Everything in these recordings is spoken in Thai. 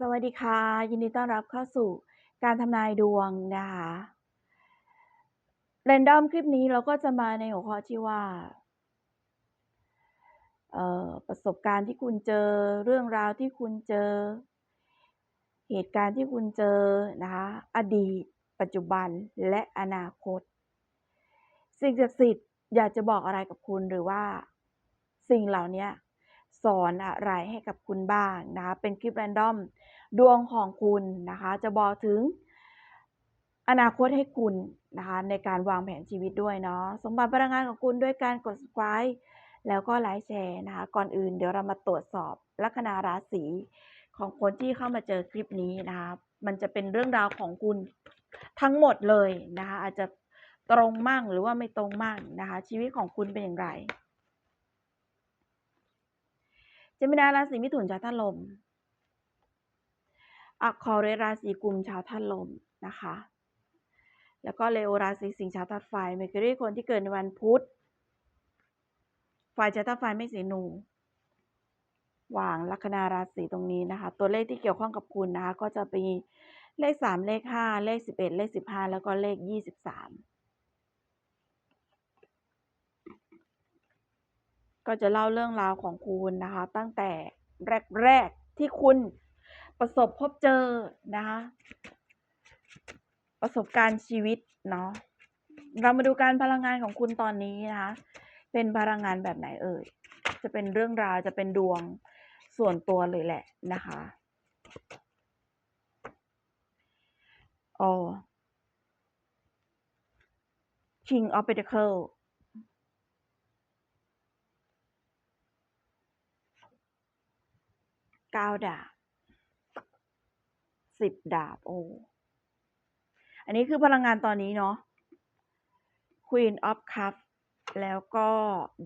สวัสดีค่ะ ยินดีต้อนรับเข้าสู่การทำนายดวงนะคะ Random คลิปนี้เราก็จะมาในหัวข้อที่ว่า ประสบการณ์ที่คุณเจอเรื่องราวที่คุณเจอ เหตุการณ์ที่คุณเจอนะคะอดีต ปัจจุบันและอนาคต สิ่งศักดิ์สิทธิ์อยากจะบอกอะไรกับคุณหรือว่า สิ่งเหล่านี้ สอนอะไรให้กับคุณบ้างนะคะ เป็นคลิป Random ดวงของคุณนะคะ จะบอกถึงอนาคตให้คุณนะคะในการวางแผนชีวิตด้วยเนาะสมบัติพลังงานของคุณด้วยการกด Subscribe แล้วก็ไลค์แชร์นะคะ ก่อนอื่นเดี๋ยวเรามาตรวจสอบลัคนาราศีของคนที่เข้ามาเจอคลิปนี้นะคะ มันจะเป็นเรื่องราวของคุณทั้งหมดเลยนะคะ อาจจะตรงมั่งหรือว่าไม่ตรงมั่งนะคะ ชีวิตของคุณเป็นอย่างไร เจมินาราศีมิถุนชาวธาตุลมอะคอเรราศีกุมชาวธาตุลมนะคะ แล้วก็เลโอราศีสิงห์ชาวธาตุไฟเมอร์คิวรีคนที่เกิดในวันพุธไฟชาวธาตุไฟไม่สีหนูวางลัคนาราศีตรงนี้นะคะ ตัวเลขที่เกี่ยวข้องกับคุณนะคะ ก็จะมีเลขสามเลขห้าเลขสิบเอ็ดเลขสิบห้าแล้วก็เลขยี่สิบสาม ก็จะเล่าเรื่องราวของคุณนะคะ ตั้งแต่แรกๆที่คุณประสบพบเจอนะคะ ประสบการณ์ชีวิตเนาะเรามาดูการพลังงานของคุณตอนนี้นะคะ เป็นพลังงานแบบไหนเอ่ย จะเป็นเรื่องราวจะเป็นดวงส่วนตัวเลยแหละนะคะโอ้ King of Pentacle เก้าดาบสิบดาบโอ้อันนี้คือพลังงานตอนนี้เนาะ Queen of Cups แล้วก็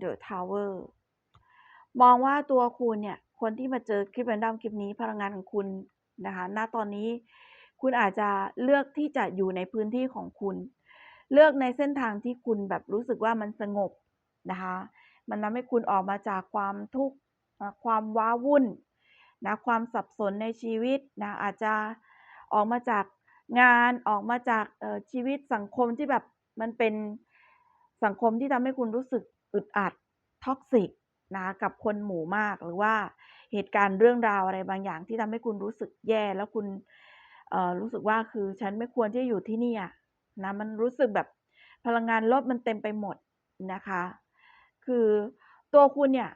The Tower มองว่าตัวคุณเนี่ย คนที่มาเจอคลิปแรนดอมคลิปนี้พลังงานของคุณนะคะณตอนนี้คุณอาจจะเลือกที่จะอยู่ในพื้นที่ของคุณ เลือกในเส้นทางที่คุณแบบรู้สึกว่ามันสงบนะคะ มันทำให้คุณออกมาจากความทุกข์ความว้าวุ่น นะความสับสนในชีวิตนะอาจจะออกมาจากงานออกมาจากชีวิตสังคมที่แบบมันเป็นสังคมที่ทำให้คุณรู้สึกอึดอัดท็อกซิกนะกับคนหมู่มากหรือว่าเหตุการณ์เรื่องราวอะไรบางอย่างที่ทำให้คุณรู้สึกแย่แล้วคุณรู้สึกว่าคือฉันไม่ควรที่จะอยู่ที่นี่นะมันรู้สึกแบบพลังงานลบมันเต็มไปหมดนะคะ คือตัวคุณเนี่ย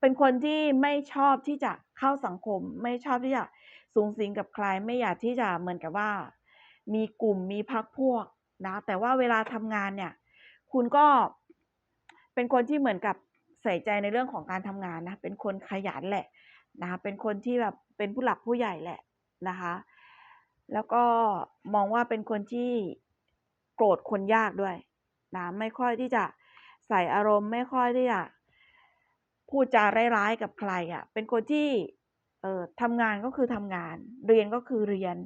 เป็นคนที่ไม่ชอบที่จะเข้าสังคม ไม่ชอบที่จะสูงสิงกับใครไม่อยากที่จะเหมือนกับว่า มีกลุ่มมีพักพวกนะ แต่ว่าเวลาทำงานเนี่ย คุณก็เป็นคนที่เหมือนกับใส่ใจในเรื่องของการทำงานนะ เป็นคนขยันแหละนะคะเป็นคนที่แบบเป็นผู้หลักผู้ใหญ่แหละนะคะ แล้วก็มองว่าเป็นคนที่โกรธคนยากด้วยนะ ไม่ค่อยที่จะใส่อารมณ์ ไม่ค่อยที่จะ พูดจาร้ายๆกับใครอะ่ะ เป็นคนที่เอ่อทำงานก็คือทำงาน เรียนก็คือเรียน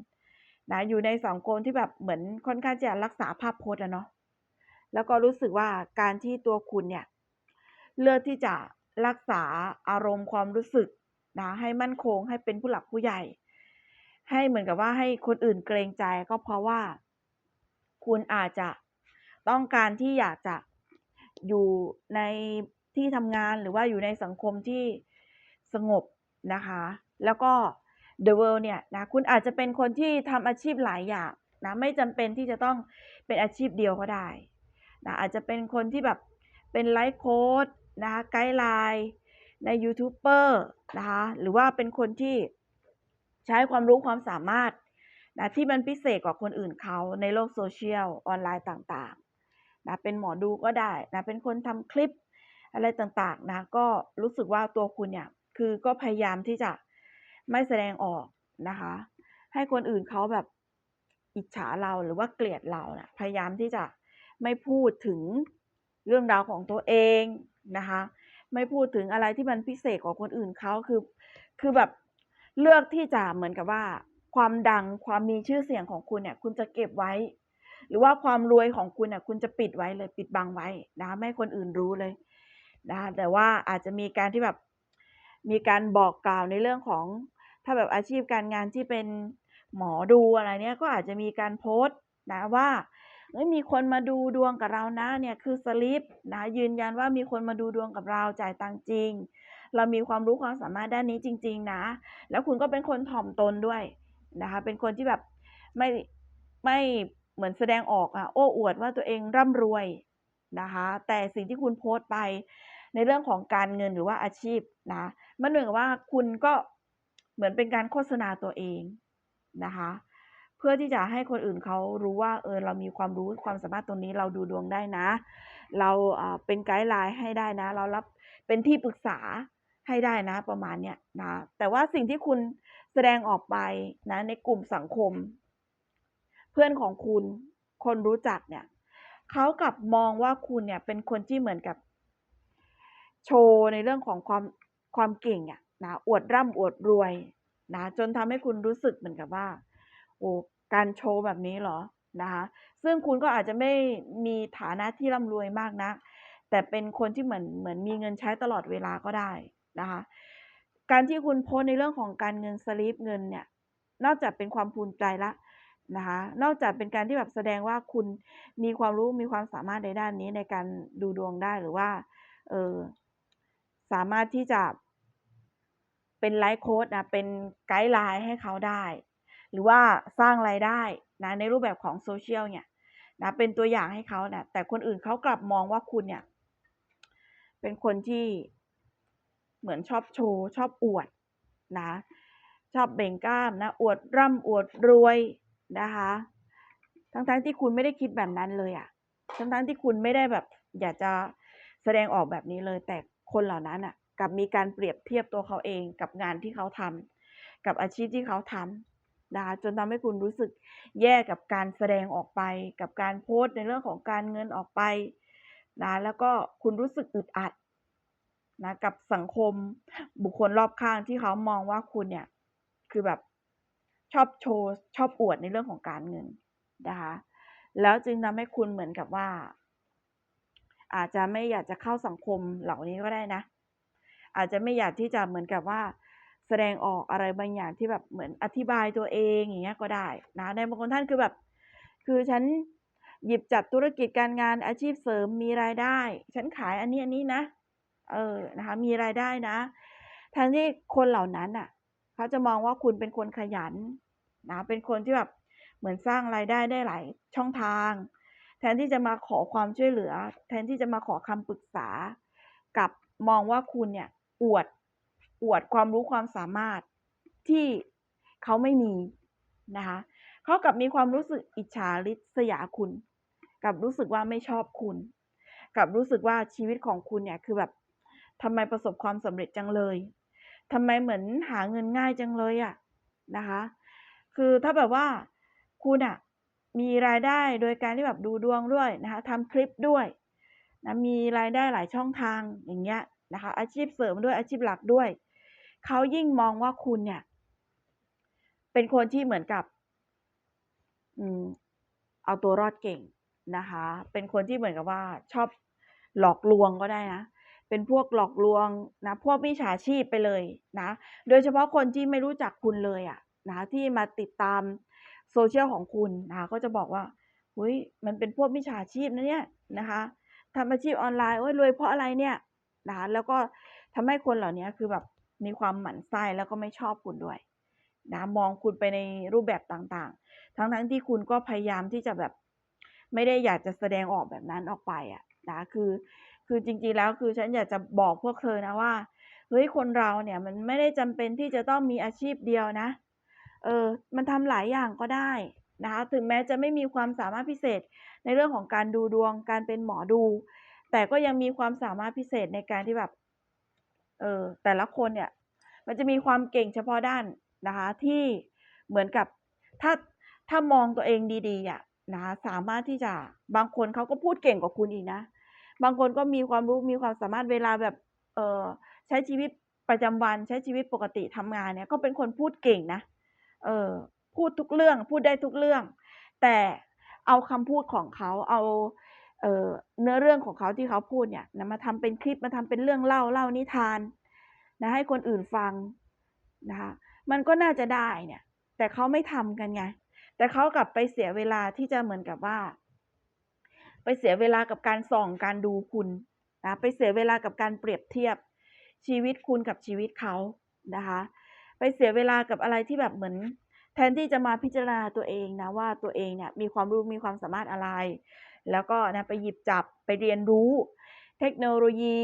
นะอยู่ในสังคมที่แบบเหมือนค่อนข้างจะรักษาภาพพจน์อะเนาะแล้วก็รู้สึกว่าการที่ตัวคุณเนี่ย เลือกที่จะรักษาอารมณ์ความรู้สึกนะให้มั่นคงให้เป็นผู้หลักผู้ใหญ่ ให้เหมือนกับว่าให้คนอื่นเกรงใจก็เพราะว่า คุณอาจจะต้องการที่อยากจะอยู่ใน ที่ทำงานหรือว่าอยู่ในสังคมที่สงบนะคะ แล้วก็ The World เนี่ยนะคุณอาจจะเป็นคนที่ทำอาชีพหลายอย่างนะไม่จำเป็นที่จะต้องเป็นอาชีพเดียวก็ได้นะอาจจะเป็นคนที่แบบเป็นไลฟ์โค้ดนะคะไกด์ไลน์ในยูทูบเบอร์นะคะหรือว่าเป็นคนที่ใช้ความรู้ความสามารถนะที่มันพิเศษกว่าคนอื่นเขาในโลกโซเชียลออนไลน์ต่างๆนะเป็นหมอดูก็ได้นะเป็นคนทำคลิป อะไรต่างๆนะก็รู้สึกว่าตัวคุณเนี่ยคือก็พยายามที่จะไม่แสดงออกนะคะ ให้คนอื่นเขาแบบอิจฉาเราหรือว่าเกลียดเราเนะี่ยพยายามที่จะไม่พูดถึงเรื่องราวของตัวเองนะคะ ไม่พูดถึงอะไรที่มันพิเศษกว่าคนอื่นเขาคือ คือแบบเลือกที่จะเหมือนกับว่า ความดังความมีชื่อเสียงของคุณเนี่ย คุณจะเก็บไว้ หรือว่าความรวยของคุณเนี่ยคุณจะปิดไว้เลยปิดบังไว้นะไม่ให้คนอื่นรู้เลย นะคะแต่ว่าอาจจะมีการที่แบบมีการบอกกล่าวในเรื่องของถ้าแบบอาชีพการงานที่เป็นหมอดูอะไรเนี่ยก็อาจจะมีการโพสต์นะว่าเอ้ยมีคนมาดูดวงกับเรานะเนี่ยคือสลิปนะยืนยันว่ามีคนมาดูดวงกับเราจ่ายตังจริง เรามีความรู้ความสามารถด้านนี้จริง ๆ นะ แล้วคุณก็เป็นคนถ่อมตนด้วยนะคะเป็นคนที่แบบไม่ไม่เหมือนแสดงออกอะโอ้อวดว่าตัวเองร่ำรวยนะคะ แต่สิ่งที่คุณโพสต์ไป ในเรื่องของการเงินหรือว่าอาชีพนะมันเหมือนกับว่าคุณก็เหมือนเป็นการโฆษณาตัวเองนะคะ เพื่อที่จะให้คนอื่นเขารู้ว่าเออเรามีความรู้ความสามารถตรงนี้เราดูดวงได้นะ เราเอ่อเป็นไกด์ไลน์ให้ได้นะ เรารับเป็นที่ปรึกษาให้ได้นะประมาณเนี้ยนะแต่ว่าสิ่งที่คุณแสดงออกไปนะในกลุ่มสังคม เพื่อนของคุณคนรู้จักเนี่ยเขากลับมองว่าคุณเนี่ยเป็นคนที่เหมือนกับ โชว์ในเรื่องของความความเก่งอะนะอวดร่ำอวดรวยนะจนทำให้คุณรู้สึกเหมือนกับว่าโอ้การโชว์แบบนี้เหรอนะคะซึ่งคุณก็อาจจะไม่มีฐานะที่ร่ำรวยมากนะัก แต่เป็นคนที่เหมือนเหมือนมีเงินใช้ตลอดเวลาก็ได้นะคะการที่คุณโพสในเรื่องของการเงินสลิปเงินเนี่ยนอกจากเป็นความภูมิใจละนะคะนอกจากเป็นการที่แบบแสดงว่าคุณมีความรู้มีความสามารถในด้านนี้ในการดูดวงได้หรือว่าเออ สามารถที่จะเป็นไลฟ์โค้ดนะเป็นไกด์ไลน์ให้เขาได้ หรือว่าสร้างรายได้นะในรูปแบบของโซเชียลเนี่ยนะเป็นตัวอย่างให้เขาเนะแต่คนอื่นเขากลับมองว่าคุณเนี่ย เป็นคนที่เหมือนชอบโชว์ ชอบอวดนะ ชอบเบ่งกล้ามนะ อวดร่ำอวดรวยนะคะ ทั้งๆทที่คุณไม่ได้คิดแบบนั้นเลยอะ่ะ ทั้งๆทที่คุณไม่ได้แบบ อยากจะแสดงออกแบบนี้เลยแต่ คนเหล่านั้นอะกับมีการเปรียบเทียบตัวเขาเองกับงานที่เขาทำกับอาชีพที่เขาทำนะคะจนทำให้คุณรู้สึกแย่กับการแสดงออกไป กับการโพสต์ในเรื่องของการเงินออกไปนะแล้วก็คุณรู้สึกอึดอัดนะกับสังคมบุคคลรอบข้างที่เขามองว่าคุณเนี่ยคือแบบชอบโชว์ชอบอวดในเรื่องของการเงินนะคะแล้วจึงทำให้คุณเหมือนกับว่า อาจจะไม่อยากจะเข้าสังคมเหล่านี้ก็ได้นะ อาจจะไม่อยากที่จะเหมือนกับว่า แสดงออกอะไรบางอย่างที่แบบเหมือนอธิบายตัวเองอย่างเงี้ยก็ได้นะในบางคนท่านคือแบบ คือฉันหยิบจับธุรกิจการงานอาชีพเสริมมีรายได้ ฉันขายอันนี้อันนี้นะ เออนะคะมีรายได้นะแทนที่คนเหล่านั้นอะ เขาจะมองว่าคุณเป็นคนขยันนะเป็นคนที่แบบเหมือนสร้างรายได้ได้หลายช่องทาง แทนที่จะมาขอความช่วยเหลือ แทนที่จะมาขอคำปรึกษา กับมองว่าคุณเนี่ยอวดอวดความรู้ความสามารถที่เขาไม่มีนะคะเขากับมีความรู้สึกอิจฉาริษยาคุณ กับรู้สึกว่าไม่ชอบคุณ กับรู้สึกว่าชีวิตของคุณเนี่ยคือแบบทำไมประสบความสำเร็จจังเลยทำไมเหมือนหาเงินง่ายจังเลยอะ่ะนะคะ คือถ้าแบบว่าคุณอะ มีรายได้โดยการที่แบบดูดวงด้วยนะคะทำคลิปด้วยนะมีรายได้หลายช่องทางอย่างเงี้ยนะคะ อาชีพเสริมด้วยอาชีพหลักด้วยเขายิ่งมองว่าคุณเนี่ย เป็นคนที่เหมือนกับ อืม เอาตัวรอดเก่งนะคะ เป็นคนที่เหมือนกับว่าชอบหลอกลวงก็ได้นะ เป็นพวกหลอกลวงนะพวกมิจฉาชีพไปเลยนะ โดยเฉพาะคนที่ไม่รู้จักคุณเลยอะนะที่มาติดตาม โซเชียลของคุณนะก็จะบอกว่าเฮ้ยมันเป็นพวกมิจฉาชีพนะเนี่ยนะคะทำอาชีพออนไลน์โอ้ยรวยเพราะอะไรเนี่ยนะแล้วก็ทำให้คนเหล่านี้คือแบบมีความหมั่นไส้แล้วก็ไม่ชอบคุณด้วยนะมองคุณไปในรูปแบบต่างๆ ทั้งๆทที่คุณก็พยายามที่จะแบบไม่ได้อยากจะแสดงออกแบบนั้นออกไปอะนะคือคือจริงๆแล้วคือฉันอยากจะบอกพวกเธอนะว่าเฮ้ยคนเราเนี่ยมันไม่ได้จำเป็นที่จะต้องมีอาชีพเดียวนะ เออมันทำหลายอย่างก็ได้นะคะถึงแม้จะไม่มีความสามารถพิเศษในเรื่องของการดูดวงการเป็นหมอดู แต่ก็ยังมีความสามารถพิเศษในการที่แบบเออแต่ละคนเนี่ย มันจะมีความเก่งเฉพาะด้านนะคะที่เหมือนกับถ้าถ้ามองตัวเองดีๆอะนะคะสามารถที่จะบางคนเขาก็พูดเก่งกว่าคุณอีกนะ บางคนก็มีความรู้มีความสามารถเวลาแบบเออใช้ชีวิตประจำวันใช้ชีวิตปกติทำงานเนี่ยก็เป็นคนพูดเก่งนะ เออพูดทุกเรื่องพูดได้ทุกเรื่อง แต่เอาคำพูดของเขาเอาเออเนื้อเรื่องของเขาที่เขาพูดเนี่ยนะมาทำเป็นคลิปมาทำเป็นเรื่องเล่าเล่านิทานนะให้คนอื่นฟังนะคะมันก็น่าจะได้เนี่ย แต่เขาไม่ทำกันไง แต่เขากลับไปเสียเวลาที่จะเหมือนกับว่า ไปเสียเวลากับการส่องการดูคุณนะไปเสียเวลากับการเปรียบเทียบชีวิตคุณกับชีวิตเขานะคะ ไปเสียเวลากับอะไรที่แบบเหมือน แทนที่จะมาพิจารณาตัวเองนะว่าตัวเองเนี่ยมีความรู้มีความสามารถอะไร แล้วก็นะไปหยิบจับไปเรียนรู้ เทคโนโลยี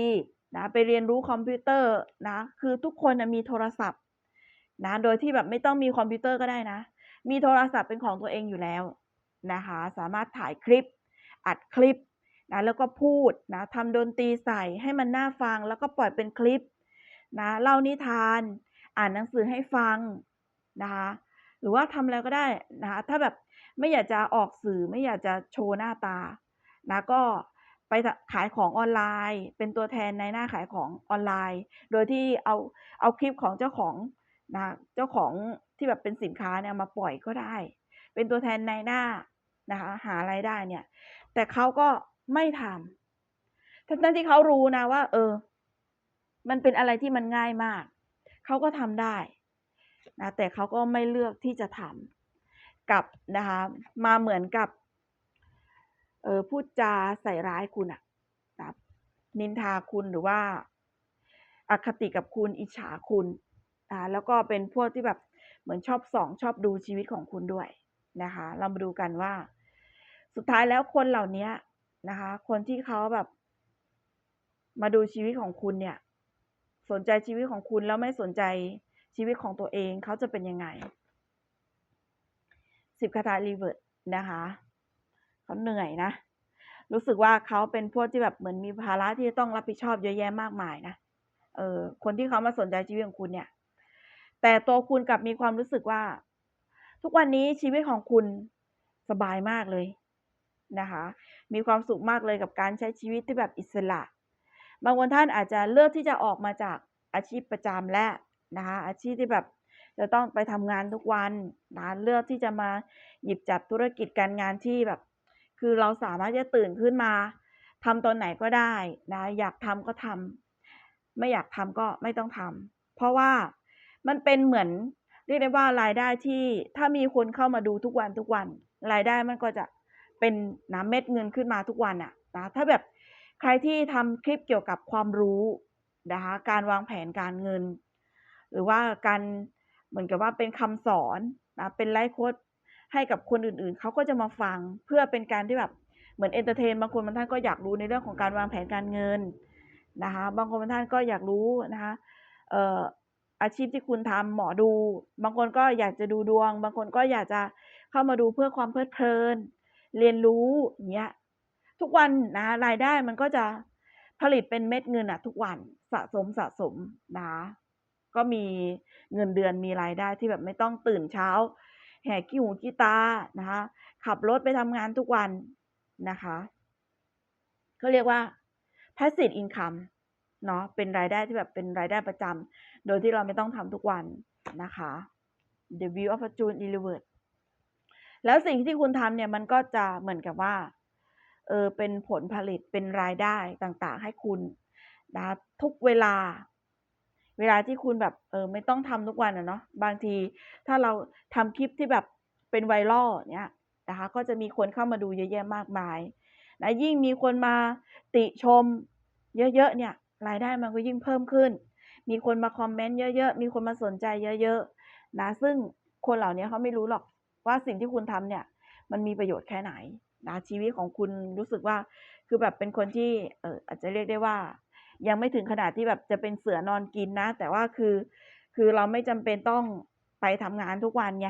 นะไปเรียนรู้คอมพิวเตอร์นะคือทุกคนนะมีโทรศัพท์นะโดยที่แบบไม่ต้องมีคอมพิวเตอร์ก็ได้นะ มีโทรศัพท์เป็นของตัวเองอยู่แล้วนะคะสามารถถ่ายคลิป อัดคลิปนะแล้วก็พูดนะทำดนตรีใส่ให้มันน่าฟังแล้วก็ปล่อยเป็นคลิปนะเล่านิทาน อ่านหนังสือให้ฟังนะคะหรือว่าทำอะไรก็ได้นะคะถ้าแบบไม่อยากจะออกสื่อไม่อยากจะโชว์หน้าตานะก็ไปขายของออนไลน์ เป็นตัวแทนในหน้าขายของออนไลน์ โดยที่เอาเอาคลิปของเจ้าของนะเจ้าของที่แบบเป็นสินค้าเนี่ยมาปล่อยก็ได้ เป็นตัวแทนในหน้านะคะหาไรายได้เนี่ย แต่เขาก็ไม่ทำทั้งที่เขารู้นะว่า เออ มันเป็นอะไรที่มันง่ายมาก เขาก็ทำได้นะแต่เขาก็ไม่เลือกที่จะทำกับนะคะมาเหมือนกับเออพูดจาใส่ร้ายคุณอะนะนินทาคุณหรือว่าอคติกับคุณอิจฉาคุณอ่าแล้วก็เป็นพวกที่แบบเหมือนชอบส่องชอบดูชีวิตของคุณด้วยนะคะ เรามาดูกันว่า สุดท้ายแล้วคนเหล่านี้นะคะ คนที่เขาแบบ มาดูชีวิตของคุณเนี่ย สนใจชีวิตของคุณแล้วไม่สนใจชีวิตของตัวเองเขาจะเป็นยังไงสิบคาถารีเวิร์ดนะคะเขาเหนื่อยนะ รู้สึกว่าเขาเป็นพวกที่แบบเหมือนมีภาระที่ต้องรับผิดชอบเยอะแยะมากมายนะเออคนที่เขามาสนใจชีวิตของคุณเนี่ย แต่ตัวคุณกลับมีความรู้สึกว่า ทุกวันนี้ชีวิตของคุณสบายมากเลยนะคะ มีความสุขมากเลยกับการใช้ชีวิตที่แบบอิสระ บางคนท่านอาจจะเลือกที่จะออกมาจากอาชีพประจำและนะคะอาชีพที่แบบจะต้องไปทำงานทุกวันนะเลือกที่จะมาหยิบจับธุรกิจการงานที่แบบ คือเราสามารถจะตื่นขึ้นมาทำตอนไหนก็ได้นะอยากทำก็ทำไม่อยากทำก็ไม่ต้องทำเพราะว่ามันเป็นเหมือนเรียกได้ว่ารายได้ที่ถ้ามีคนเข้ามาดูทุกวันทุกวัน รายได้มันก็จะเป็นน้ำเม็ดเงินขึ้นมาทุกวันอะนะถ้าแบบ ใครที่ทำคลิปเกี่ยวกับความรู้นะคะการวางแผนการเงิน หรือว่าการเหมือนกับว่าเป็นคำสอนนะเป็นไลฟ์โค้ดให้กับคนอื่นๆ เขาก็จะมาฟังเพื่อเป็นการที่แบบเหมือนเอนเตอร์เทนบางคนบางท่านก็อยากรู้ในเรื่องของการวางแผนการเงินนะคะบางคนบางท่านก็อยากรู้นะคะเอ่ออาชีพที่คุณทำหมอดู บางคนก็อยากจะดูดวง บางคนก็อยากจะเข้ามาดูเพื่อความเพลิดเพลิน เรียนรู้อย่างเงี้ย ทุกวันนะรายได้มันก็จะผลิตเป็นเม็ดเงินอะทุกวันสะสมสะสมนะก็มีเงินเดือนมีรายได้ที่แบบไม่ต้องตื่นเช้า แหกขี้หูขี้ตานะคะขับรถไปทำงานทุกวันนะคะเขาเรียกว่า passive income เนาะเป็นรายได้ที่แบบเป็นรายได้ประจำโดยที่เราไม่ต้องทำทุกวันนะคะ the view of fortune delivered แล้วสิ่งที่คุณทำเนี่ยมันก็จะเหมือนกับว่า เออเป็นผลผลิตเป็นรายได้ต่างๆ ให้คุณนะทุกเวลา เวลาที่คุณแบบเออไม่ต้องทำทุกวันอะเนาะบางทีถ้าเราทำคลิปที่แบบเป็นไวรัลเนี่ยนะคะก็จะมีคนเข้ามาดูเยอะแยะมากมายนะยิ่งมีคนมาติชมเยอะๆเนี่ยรายได้มันก็ยิ่งเพิ่มขึ้น มีคนมาคอมเมนต์เยอะๆ มีคนมาสนใจเยอะๆนะซึ่งคนเหล่านี้เขาไม่รู้หรอกว่าสิ่งที่คุณทำเนี่ย มันมีประโยชน์แค่ไหน นะชีวิตของคุณรู้สึกว่าคือแบบเป็นคนที่เอออาจจะเรียกได้ว่า ยังไม่ถึงขนาดที่แบบจะเป็นเสือนอนกินนะ แต่ว่าคือ คือเราไม่จำเป็นต้องไปทำงานทุกวันไง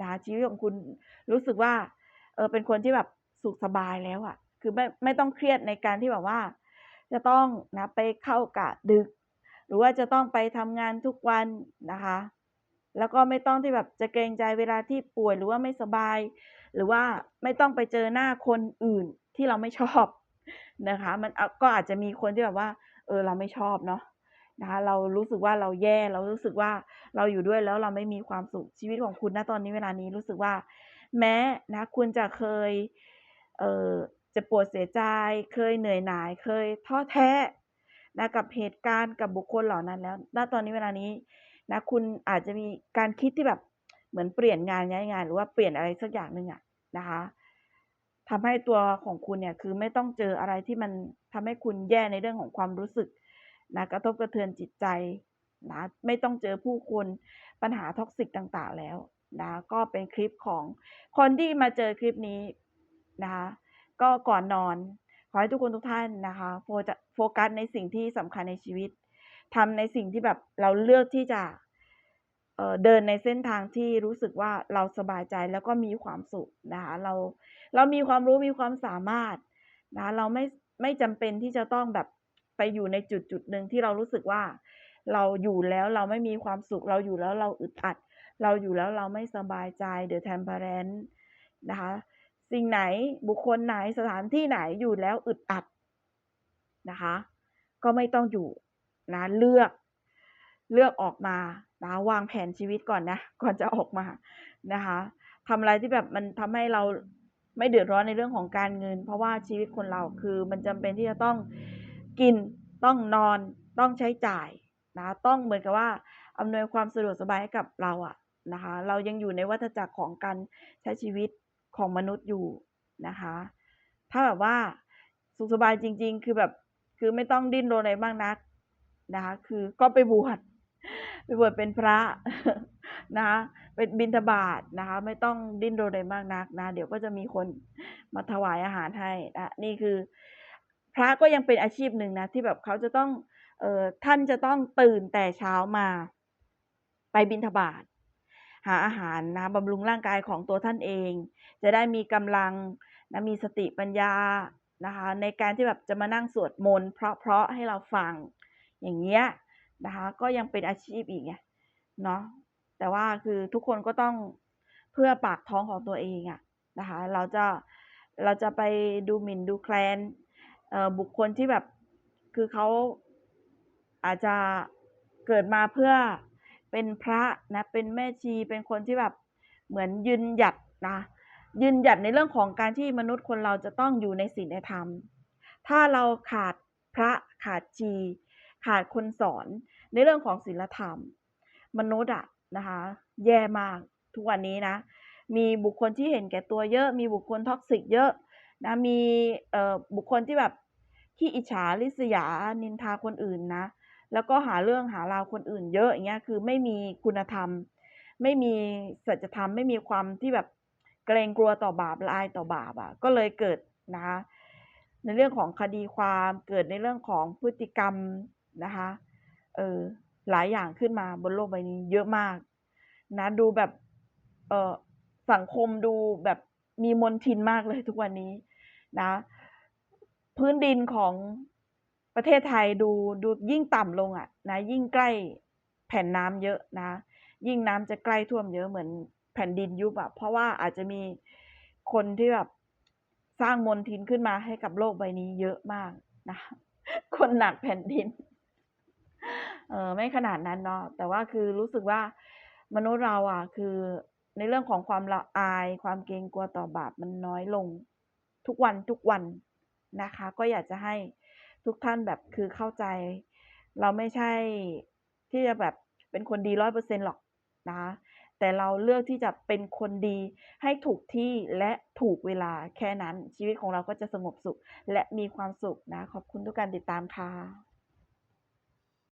นะชีวิตของคุณรู้สึกว่าเออเป็นคนที่แบบสุขสบายแล้วอะ่ะ คือไม่ไม่ต้องเครียดในการที่แบบว่า จะต้องนะไปเข้ากะดึก หรือว่าจะต้องไปทำงานทุกวันนะคะ แล้วก็ไม่ต้องที่แบบจะเกรงใจเวลาที่ป่วยหรือว่าไม่สบาย หรือว่าไม่ต้องไปเจอหน้าคนอื่นที่เราไม่ชอบนะคะ มันก็อาจจะมีคนที่แบบว่า เออเราไม่ชอบเนาะนะคะเรารู้สึกว่าเราแย่เรารู้สึกว่าเราอยู่ด้วยแล้วเราไม่มีความสุขชีวิตของคุณณตอนนี้เวลานี้รู้สึกว่า แม้นะคุณจะเคยเออจะปวดเสียใจ เคยเหนื่อยหน่าย เคยท้อแท้นะกับเหตุการณ์กับบุคคลเหล่านั้นแล้วณตอนนี้เวลานี้นะคุณอาจจะมีการคิดที่แบบ เหมือนเปลี่ยนงานย้ายงานหรือว่าเปลี่ยนอะไรสักอย่างหนึ่งอะนะคะทำให้ตัวของคุณเนี่ยคือไม่ต้องเจออะไรที่มันทำให้คุณแย่ในเรื่องของความรู้สึกนะกระทบกระเทือนจิตใจนะไม่ต้องเจอผู้คนปัญหาท็อกซิกต่างๆแล้วนะก็เป็นคลิปของคนที่มาเจอคลิปนี้นะคะก็ก่อนนอน ขอให้ทุกคนทุกท่านนะคะโฟจะโฟกัสในสิ่งที่สำคัญในชีวิตทำในสิ่งที่แบบเราเลือกที่จะ เดินในเส้นทางที่รู้สึกว่าเราสบายใจแล้วก็มีความสุขนะคะเราเรามีความรู้มีความสามารถนะเราไม่ไม่จำเป็นที่จะต้องแบบไปอยู่ในจุดจุดหนึ่งที่เรารู้สึกว่า เราอยู่แล้วเราไม่มีความสุข เราอยู่แล้วเราอึดอัด เราอยู่แล้วเราไม่สบายใจ The Temperance นะคะสิ่งไหนบุคคลไหนสถานที่ไหนอยู่แล้วอึดอัดนะคะ ก็ไม่ต้องอยู่นะเลือกเลือกออกมา นะวางแผนชีวิตก่อนนะ ก่อนจะออกมานะคะทำอะไรที่แบบมันทำให้เราไม่เดือดร้อนในเรื่องของการเงิน เพราะว่าชีวิตคนเราคือมันจำเป็นที่จะต้องกินต้องนอนต้องใช้จ่ายนะต้องเหมือนกับว่าอำนวยความสะดวกสบายให้กับเราอะนะคะเรายังอยู่ในวัฏจักรของการใช้ชีวิตของมนุษย์อยู่นะคะ ถ้าแบบว่าสุขสบายจริง ๆ คือแบบคือไม่ต้องดิ้นรนอะไรมากนักนะคะคือก็ไปบวช ไปบวชเป็นพระนะคะเป็นบิณฑบาตนะคะ ไม่ต้องดิ้นรนอะไรมากนักนะ เดี๋ยวก็จะมีคนมาถวายอาหารให้นะนี่คือ พระก็ยังเป็นอาชีพหนึ่งนะ ที่แบบเขาจะต้องเอ่อท่านจะต้องตื่นแต่เช้ามา ไปบิณฑบาตหาอาหารนะบำรุงร่างกายของตัวท่านเอง จะได้มีกำลังนะมีสติปัญญานะคะ ในการที่แบบจะมานั่งสวดมนต์เพราะๆให้เราฟังอย่างเงี้ย นะคะ ก็ยังเป็นอาชีพอีกไงเนาะแต่ว่าคือทุกคนก็ต้องเพื่อปากท้องของตัวเองอะนะคะ เราจะเราจะไปดูหมิ่นดูแคลนบุคคลที่แบบคือเขาอาจจะเกิดมาเพื่อเป็นพระนะเป็นแม่ชีเป็นคนที่แบบเหมือนยืนหยัดนะยืนหยัดในเรื่องของการที่มนุษย์คนเราจะต้องอยู่ในศีลในธรรม ถ้าเราขาดพระขาดชี ขาดคนสอนในเรื่องของศีลธรรม มนุษย์อะนะคะ แย่มากทุกวันนี้นะ มีบุคคลที่เห็นแก่ตัวเยอะ มีบุคคลท็อกซิกเยอะนะมีบุคคลที่แบบขี้อิจฉาริษยานินทาคนอื่นนะ แล้วก็หาเรื่องหาราวคนอื่นเยอะอย่างเงี้ยคือไม่มีคุณธรรม ไม่มีสัจธรรม ไม่มีความที่แบบเกรงกลัวต่อบาปละอายต่อบาปอะก็เลยเกิดนะคะในเรื่องของคดีความเกิดในเรื่องของพฤติกรรม นะคะเออหลายอย่างขึ้นมาบนโลกใบนี้เยอะมาก นะ ดูแบบเออสังคมดูแบบมีมนทินมากเลยทุกวันนี้นะ พื้นดินของประเทศไทยดูดูยิ่งต่ำลงอะนะ ยิ่งใกล้แผ่นน้ำเยอะนะ ยิ่งน้ำจะใกล้ท่วมเยอะเหมือนแผ่นดินยุบอะเพราะว่าอาจจะมีคนที่แบบสร้างมลทินขึ้นมาให้กับโลกใบนี้เยอะมากนะ คนหนักแผ่นดิน เออไม่ขนาดนั้นเนาะแต่ว่าคือรู้สึกว่ามนุษย์เราอะ คือในเรื่องของความละอาย ความเกรงกลัวต่อบาปมันน้อยลงทุกวันทุกวันนะคะ ก็อยากจะให้ทุกท่านแบบคือเข้าใจ เราไม่ใช่ที่จะแบบเป็นคนดีร้อยเปอร์เซ็นหรอกนะคะแต่เราเลือกที่จะเป็นคนดีให้ถูกที่และถูกเวลาแค่นั้นชีวิตของเราก็จะสงบสุข และมีความสุขนะ ขอบคุณทุกการติดตามค่ะ